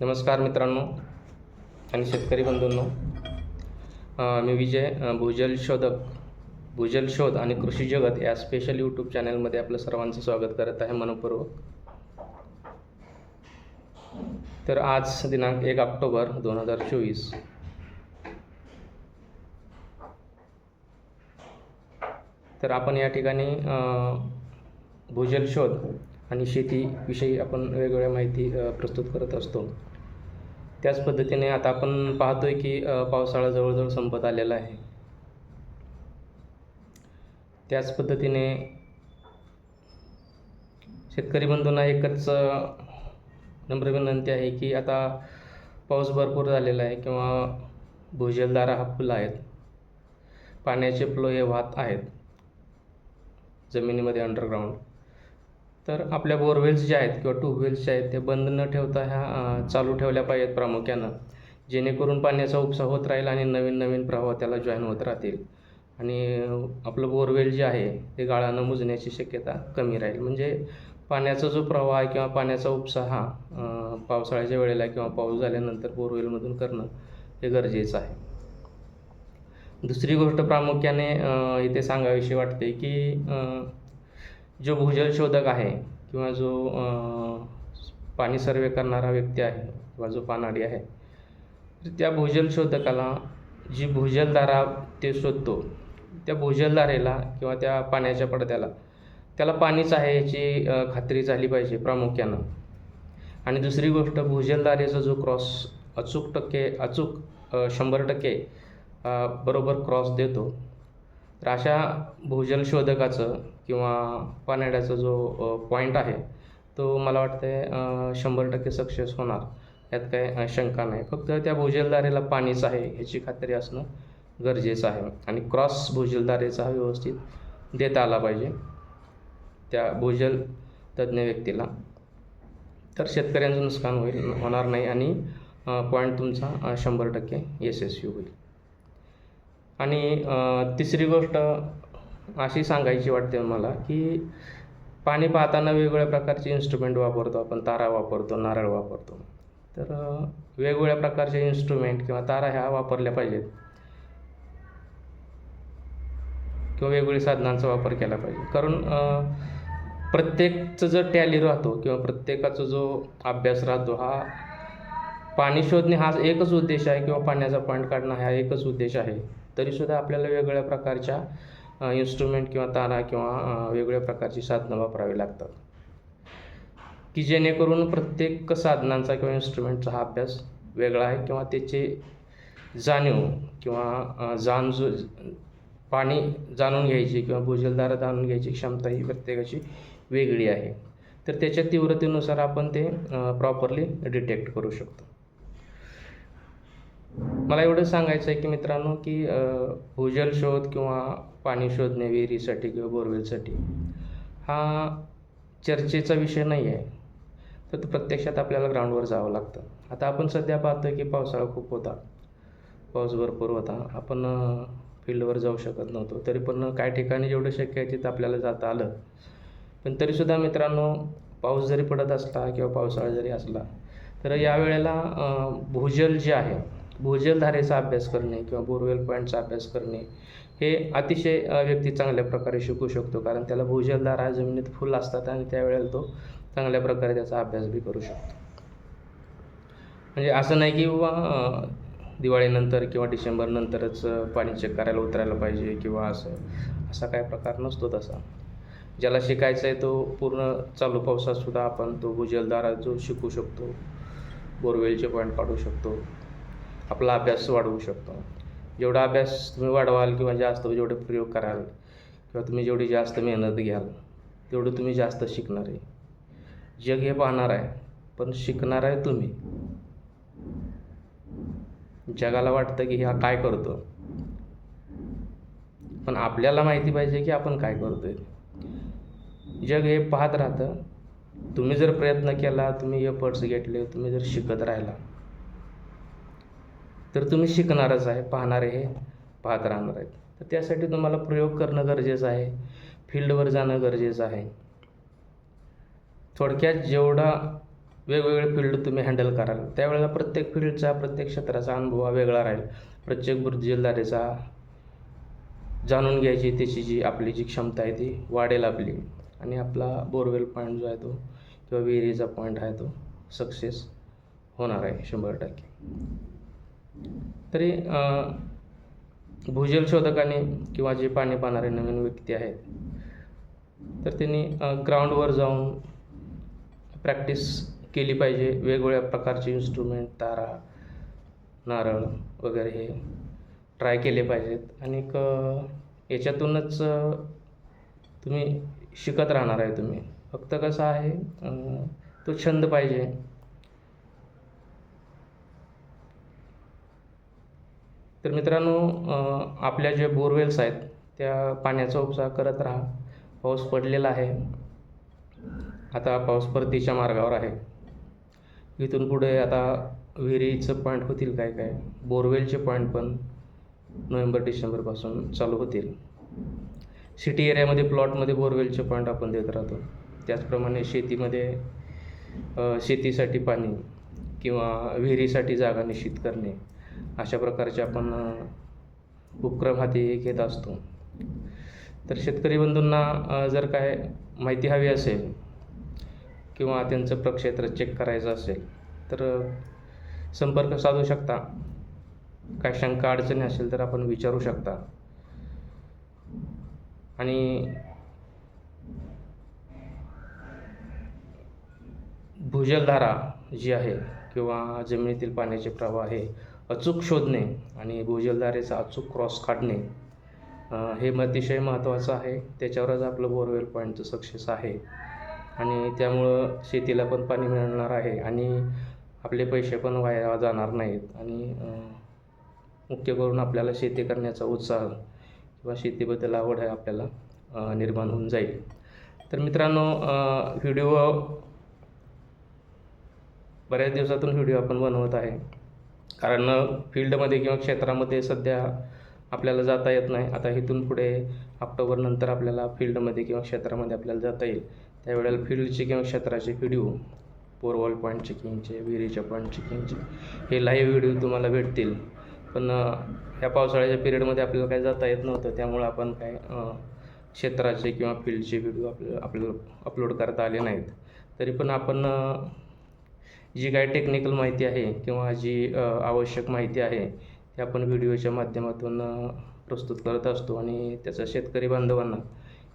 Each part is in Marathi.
नमस्कार मित्रांनो आणि शेतकरी बंधूंनो मी विजय भूजल शोधक भूजल शोध आणि कृषी जगत या स्पेशल यूट्यूब चॅनलमध्ये आपलं सर्वांचं स्वागत करत आहे मनपूर्वक. तर आज दिनांक एक ऑक्टोबर दोन हजार चोवीस. तर आपण या ठिकाणी भूजल शोध आणि शेतीविषयी आपण वेगवेगळ्या माहिती प्रस्तुत करत असतो. त्याच पद्धतीने आता आपण पाहतोय की पावसाळा जवळजवळ संपत आलेला आहे. त्याच पद्धतीने शेतकरी बंधूंना एकच नम्र विनंती आहे की आता पाऊस भरपूर झालेला आहे किंवा भूजलदारा हा फुलं आहेत. पाण्याचे फ्लो हे वाहत आहेत. जमिनीमध्ये अंडरग्राऊंड तर आपल्या बोरवेल्स ज्या आहेत किंवा ट्यूबवेल्स ज्या आहेत ते बंद न ठेवता ह्या चालू ठेवल्या पाहिजेत प्रामुख्यानं. जेणेकरून पाण्याचा उपसा होत राहील आणि नवीन नवीन प्रवाह त्याला जॉईन होत राहतील. आणि आपलं बोरवेल जे आहे ते गाळानं मुजण्याची शक्यता कमी राहील. म्हणजे पाण्याचा जो प्रवाह आहे किंवा पाण्याचा उपसा हा पावसाळ्याच्या वेळेला किंवा पाऊस झाल्यानंतर बोरवेलमधून करणं हे गरजेचं आहे. दुसरी गोष्ट प्रामुख्याने इथे सांगावीशी वाटते की जो भूजल शोधक आहे किंवा जो पाणी सर्वे करणारा व्यक्ती आहे किंवा जो पानाडी आहे तर त्या भूजल शोधकाला जी भूजलधारा ते शोधतो त्या भूजलधारेला किंवा त्या पाण्याच्या पडद्याला त्याला पाणीच आहे याची खात्री झाली पाहिजे प्रामुख्यानं. आणि दुसरी गोष्ट भूजलधारेचा जो क्रॉस अचूक टक्के अचूक शंभर टक्के बरोबर क्रॉस देतो तर अशा भूजल शोधकाचं किंवा पाण्याड्याचा जो पॉईंट आहे तो मला वाटतं शंभर टक्के सक्सेस होणार. यात काय शंका नाही. फक्त त्या भूजलदारेला पाणीच आहे ह्याची खात्री असणं गरजेचं आहे. आणि क्रॉस भूजलदारेचा हा व्यवस्थित देता आला पाहिजे त्या भूजल तज्ज्ञ व्यक्तीला. तर शेतकऱ्यांचं नुकसान होईल होणार नाही आणि पॉईंट तुमचा शंभर टक्के यशस्वी होईल. आणि तिसरी गोष्ट अशी सांगायची वाटते मला की पाणी पाहताना वेगवेगळ्या प्रकारचे इन्स्ट्रुमेंट वापरतो आपण तारा वापरतो नारळ वापरतो. तर वेगवेगळ्या प्रकारचे इन्स्ट्रुमेंट किंवा तारा ह्या वापरल्या पाहिजेत. किंवा वेगवेगळ्या साधनांचा वापर केला पाहिजे. कारण प्रत्येकचं जो टॅली राहतो किंवा प्रत्येकाचा जो अभ्यास राहतो हा पाणी शोधणे हा एकच उद्देश आहे किंवा पाण्याचा पॉईंट काढणं हा एकच उद्देश आहे. तरीसुद्धा आपल्याला वेगवेगळ्या प्रकारच्या इन्स्ट्रुमेंट किंवा तारा किंवा वेगवेगळ्या प्रकारची साधनं वापरावी लागतात. की जेणेकरून प्रत्येक साधनांचा किंवा इन्स्ट्रुमेंटचा हा अभ्यास वेगळा आहे किंवा त्याचे जाणीव किंवा जाणजू जाण पाणी जाणून घ्यायची किंवा भूजलदारा जाणून घ्यायची क्षमता ही प्रत्येकाची वेगळी आहे. तर त्याच्या तीव्रतेनुसार आपण ते प्रॉपरली डिटेक्ट करू शकतो. मला एवढं सांगायचं आहे की मित्रांनो की भूजल शोध किंवा पाणी शोधणे विहिरीसाठी किंवा बोरवेलसाठी हा चर्चेचा विषय नाही आहे तर तो प्रत्यक्षात आपल्याला ग्राउंडवर जावं लागतं. आता आपण सध्या पाहतो की पावसाळा खूप होता. पाऊस भरपूर होता. आपण फील्डवर जाऊ शकत नव्हतो. तरी पण काही ठिकाणी जेवढं शक्य आहे तिथं आपल्याला जाता आलं. पण तरीसुद्धा मित्रांनो पाऊस जरी पडत असला किंवा पावसाळा जरी असला तर यावेळेला वेळेला भूजल जे आहे भूजलधारेचा अभ्यास करणे किंवा बोरवेल पॉईंटचा अभ्यास करणे हे अतिशय व्यक्ती चांगल्या प्रकारे शिकू शकतो. कारण त्याला भूजलधारा जमिनीत फुल असतात आणि त्यावेळेला तो चांगल्या प्रकारे त्याचा अभ्यास बी करू शकतो. म्हणजे असं नाही की बाबा दिवाळीनंतर किंवा डिसेंबरनंतरच पाणी चेक करायला उतरायला पाहिजे किंवा असं असा काय प्रकार नसतो तसा. ज्याला शिकायचं आहे तो पूर्ण चालू पावसातसुद्धा आपण तो भूजलधारा जो शिकू शकतो बोरवेलचे पॉईंट काढू शकतो. आपला अभ्यास वाढवू शकतो. जेवढा अभ्यास तुम्ही वाढवाल किंवा जास्त जेवढे प्रयोग कराल किंवा तुम्ही जेवढी जास्त मेहनत घ्याल तेवढं तुम्ही जास्त शिकणार आहे. जग हे पाहणार आहे पण शिकणार आहे तुम्ही. जगाला वाटतं की हा काय करतो? पण आपल्याला माहिती पाहिजे की आपण काय करतोय. जग हे पाहत राहतं तुम्ही जर प्रयत्न केला तुम्ही एफर्ट्स घेतले तुम्ही जर शिकत राहिला तर तुम्ही शिकणारच आहे पाहणारे हे पाहत राहणार आहेत. तर त्यासाठी तुम्हाला प्रयोग करणं गरजेचं आहे. फील्डवर जाणं गरजेचं आहे. थोडक्यात जेवढा वेगवेगळे फील्ड तुम्ही हँडल कराल त्यावेळेला प्रत्येक फील्डचा प्रत्येक क्षेत्राचा अनुभव हा वेगळा राहील. प्रत्येक बुद्धिलदारीचा जाणून घ्यायची त्याची जी आपली जी क्षमता आहे ती वाढेल आपली. आणि आपला बोरवेल पॉईंट जो आहे तो किंवा विहिरीचा पॉईंट आहे तो सक्सेस होणार आहे शंभर टक्के. तरी भूजल शोधकाने किंवा जे पाणी पाहणारे नवीन व्यक्ती आहेत तर त्यांनी ग्राउंडवर जाऊन प्रॅक्टिस केली पाहिजे. वेगवेगळ्या प्रकारचे इन्स्ट्रुमेंट तारा नारळ वगैरे हे ट्राय केले पाहिजेत. आणि क याच्यातूनच तुम्ही शिकत राहणार आहे तुम्ही. फक्त कसं आहे तो छंद पाहिजे. तर मित्रांनो आपल्या जे बोरवेल्स आहेत त्या पाण्याचा उपसा करत राहा. पाऊस पडलेला आहे. आता पाऊस परतीच्या मार्गावर आहे. इथून पुढे आता विहिरीचं पॉईंट होतील काय काय? बोरवेलचे पॉईंट पण नोव्हेंबर डिसेंबरपासून चालू होतील. सिटी एरियामध्ये प्लॉटमध्ये बोरवेलचे पॉईंट आपण देत राहतो. त्याचप्रमाणे शेतीमध्ये शेतीसाठी पाणी किंवा विहिरीसाठी जागा निश्चित करणे. अशा प्रकारचे आपण उपक्रम हाती घेत असतो. तर शेतकरी बंधूंना जर काय माहिती हवी असेल किंवा त्यांचं प्रक्षेत्र चेक करायचं असेल तर संपर्क साधू शकता. काय शंका अडचणी असेल तर आपण विचारू शकता. आणि भूजलधारा जी आहे किंवा जमिनीतील पाण्याचे प्रवाह हे अचूक शोधणे आणि भूजलधारेचा अचूक क्रॉस काढणे हे अतिशय महत्त्वाचं आहे. त्याच्यावरच आपलं बोरवेल पॉईंटचं सक्सेस आहे. आणि त्यामुळं शेतीला पण पाणी मिळणार आहे आणि आपले पैसे पण वाया जाणार नाहीत. आणि मुख्य करून आपल्याला शेती करण्याचा उत्साह किंवा शेतीबद्दल आवड आहे आपल्याला निर्माण होऊन जाईल. तर मित्रांनो व्हिडिओ बऱ्याच दिवसातून व्हिडिओ आपण बनवत आहे. कारण फील्डमध्ये किंवा क्षेत्रामध्ये सध्या आपल्याला जाता येत नाही. आता इथून पुढे ऑक्टोबरनंतर आपल्याला फील्डमध्ये किंवा क्षेत्रामध्ये आपल्याला जाता येईल. त्यावेळेला फील्डचे किंवा क्षेत्राचे व्हिडिओ बोरवॉल पॉईंट चेकिंगचे विहिरीच्या पॉईंट चेकिंगचे हे लाईव्ह व्हिडिओ तुम्हाला भेटतील. पण ह्या पावसाळ्याच्या पिरियडमध्ये आपल्याला काही जाता येत नव्हतं. त्यामुळं आपण काय क्षेत्राचे किंवा फील्डचे व्हिडिओ आपल्याला आपल्याला अपलोड करता आले नाहीत. तरी पण आपण जी काही टेक्निकल माहिती आहे किंवा जी आवश्यक माहिती आहे ती आपण व्हिडिओच्या माध्यमातून प्रस्तुत करत असतो आणि त्याचा शेतकरी बांधवांना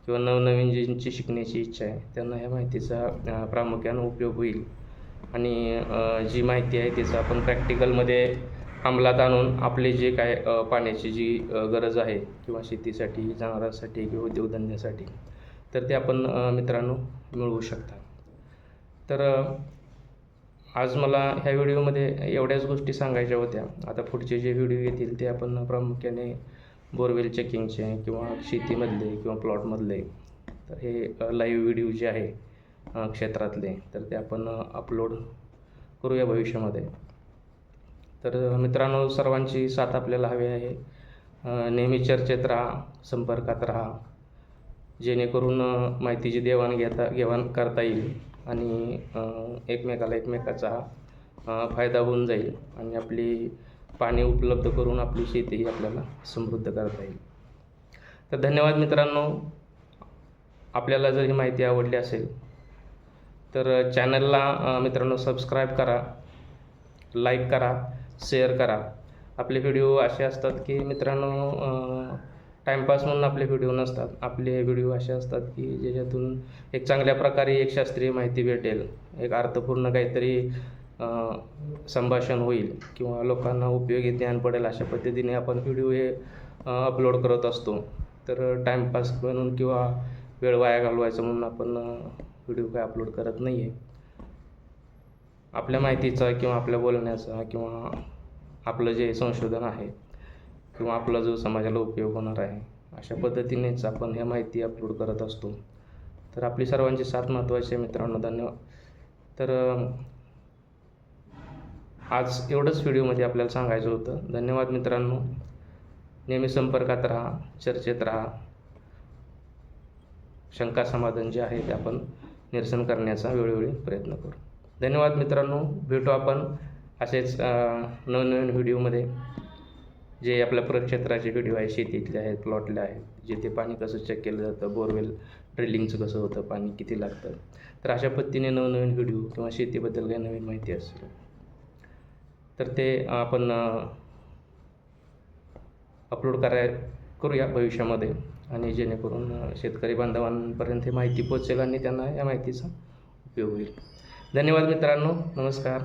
किंवा नवनवीन ज्यांची शिकण्याची इच्छा आहे त्यांना ह्या माहितीचा प्रामुख्यानं उपयोग होईल. आणि जी माहिती आहे त्याचा आपण प्रॅक्टिकलमध्ये अंमलात आणून आपले जे काय पाण्याची जी गरज आहे किंवा शेतीसाठी जनावरांसाठी किंवा उद्योगधंद्यासाठी तर ते आपण मित्रांनो मिळवू शकता. तर आज मला ह्या व्हिडिओमध्ये एवढ्याच गोष्टी सांगायच्या होत्या. आता पुढचे जे व्हिडिओ येतील ते आपण प्रामुख्याने बोरवेल चेकिंगचे किंवा शेतीमधले किंवा प्लॉटमधले तर हे लाईव्ह व्हिडिओ जे आहे क्षेत्रातले तर ते आपण अपलोड करूया भविष्यामध्ये. तर मित्रांनो सर्वांची साथ आपल्याला हवी आहे. नेहमी चर्चेत राहा संपर्कात राहा. जेणेकरून माहितीची देवाण घेता घेवाण करता येईल. आणि एकमेकाला एकमेकाचा फायदा होऊन जाईल आणि आपली पाणी उपलब्ध करून आपली शेतीही आपल्याला समृद्ध करता येईल. तर धन्यवाद मित्रांनो. आपल्याला जर ही माहिती आवडली असेल तर चॅनलला मित्रांनो सबस्क्राईब करा लाईक करा शेअर करा. आपले व्हिडिओ असे असतात की मित्रांनो टाईमपास म्हणून आपले व्हिडिओ नसतात. आपले व्हिडिओ असे असतात की ज्याच्यातून एक चांगल्या प्रकारे एक शास्त्रीय माहिती भेटेल. एक अर्थपूर्ण काहीतरी संभाषण होईल किंवा लोकांना उपयोगी ज्ञान पडेल अशा पद्धतीने आपण व्हिडिओ हे अपलोड करत असतो. तर टाईमपास म्हणून किंवा वेळ वाया घालवायचा म्हणून आपण व्हिडिओ काय अपलोड करत नाही आहे आपल्या माहितीचा किंवा आपल्या बोलण्याचा किंवा आपलं जे संशोधन आहे किंवा आपला जो समाजाला उपयोग होणार आहे अशा पद्धतीनेच आपण ह्या माहिती अपलोड करत असतो. तर आपली सर्वांची साथ महत्त्वाची आहे मित्रांनो धन्यवाद. तर आज एवढंच व्हिडिओमध्ये आपल्याला सांगायचं होतं. धन्यवाद मित्रांनो. नेहमी संपर्कात राहा चर्चेत राहा. शंका समाधान जे आहे ते आपण निरसन करण्याचा वेळोवेळी प्रयत्न करू. धन्यवाद मित्रांनो. भेटू आपण असेच नवनवीन व्हिडिओमध्ये. जे आपल्या प्रक्षेत्राचे व्हिडिओ आहे शेतीतले आहेत प्लॉटले आहेत जिथे पाणी कसं चेक केलं जातं बोरवेल ड्रिलिंगचं कसं होतं पाणी किती लागतं. तर अशा पद्धतीने नवनवीन व्हिडिओ किंवा शेतीबद्दल काही नवीन माहिती असेल तर ते आपण अपलोड कराय करूया भविष्यामध्ये. आणि जेणेकरून शेतकरी बांधवांपर्यंत ही माहिती पोचेल आणि त्यांना या माहितीचा उपयोग होईल. धन्यवाद मित्रांनो. नमस्कार.